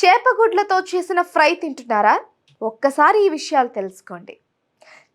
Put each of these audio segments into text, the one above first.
చేపగుడ్లతో చేసిన ఫ్రై తింటున్నారా? ఒక్కసారి ఈ విషయాలు తెలుసుకోండి.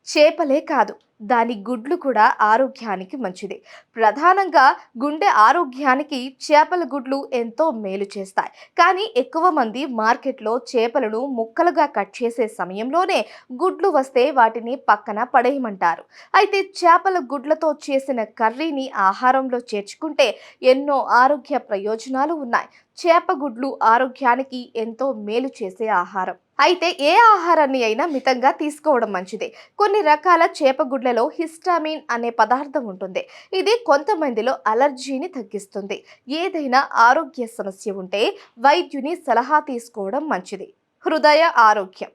చేపలే కాదు దాని గుడ్లు కూడా ఆరోగ్యానికి మంచిది. ప్రధానంగా గుండె ఆరోగ్యానికి చేపల గుడ్లు ఎంతో మేలు చేస్తాయి. కానీ ఎక్కువ మంది మార్కెట్లో చేపలను ముక్కలుగా కట్ చేసే సమయంలోనే గుడ్లు వస్తే వాటిని పక్కన పడేయమంటారు. అయితే చేపల గుడ్లతో చేసిన కర్రీని ఆహారంలో చేర్చుకుంటే ఎన్నో ఆరోగ్య ప్రయోజనాలు ఉన్నాయి. చేప గుడ్లు ఆరోగ్యానికి ఎంతో మేలు చేసే ఆహారం. అయితే ఏ ఆహారాన్ని అయినా మితంగా తీసుకోవడం మంచిది. కొన్ని రకాల చేపగుడ్లలో హిస్టామిన్ అనే పదార్థం ఉంటుంది. ఇది కొంతమందిలో అలర్జీని తగ్గిస్తుంది. ఏదైనా ఆరోగ్య సమస్య ఉంటే వైద్యుని సలహా తీసుకోవడం మంచిది. హృదయ ఆరోగ్యం.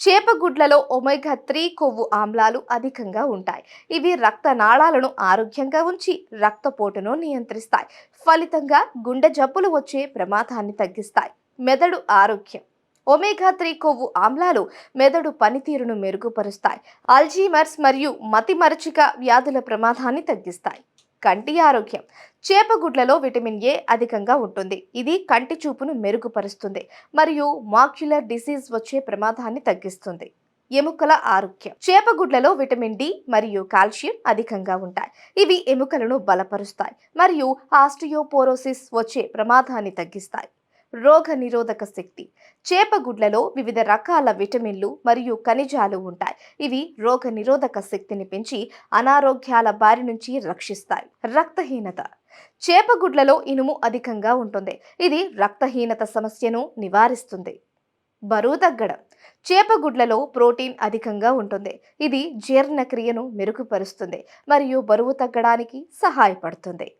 చేపగుడ్లలో ఒమేగా త్రీ కొవ్వు ఆమ్లాలు అధికంగా ఉంటాయి. ఇవి రక్తనాళాలను ఆరోగ్యంగా ఉంచి రక్తపోటును నియంత్రిస్తాయి. ఫలితంగా గుండె జబ్బులు వచ్చే ప్రమాదాన్ని తగ్గిస్తాయి. మెదడు ఆరోగ్యం. ఒమేగా త్రీ కొవ్వు ఆమ్లాలు మెదడు పనితీరును మెరుగుపరుస్తాయి. అల్జీమర్స్ మరియు మతిమరచిక వ్యాధుల ప్రమాదాన్ని తగ్గిస్తాయి. కంటి ఆరోగ్యం. చేపగుడ్లలో విటమిన్ ఏ అధికంగా ఉంటుంది. ఇది కంటి చూపును మెరుగుపరుస్తుంది మరియు మాక్యులర్ డిసీజ్ వచ్చే ప్రమాదాన్ని తగ్గిస్తుంది. ఎముకల ఆరోగ్యం. చేపగుడ్లలో విటమిన్ డి మరియు కాల్షియం అధికంగా ఉంటాయి. ఇవి ఎముకలను బలపరుస్తాయి మరియు ఆస్టియోపోరోసిస్ వచ్చే ప్రమాదాన్ని తగ్గిస్తాయి. రోగ నిరోధక శక్తి. చేపగుడ్లలో వివిధ రకాల విటమిన్లు మరియు ఖనిజాలు ఉంటాయి. ఇవి రోగ నిరోధక శక్తిని పెంచి అనారోగ్యాల బారి నుంచి రక్షిస్తాయి. రక్తహీనత. చేపగుడ్లలో ఇనుము అధికంగా ఉంటుంది. ఇది రక్తహీనత సమస్యను నివారిస్తుంది. బరువు తగ్గడం. చేపగుడ్లలో ప్రోటీన్ అధికంగా ఉంటుంది. ఇది జీర్ణక్రియను మెరుగుపరుస్తుంది మరియు బరువు తగ్గడానికి సహాయపడుతుంది.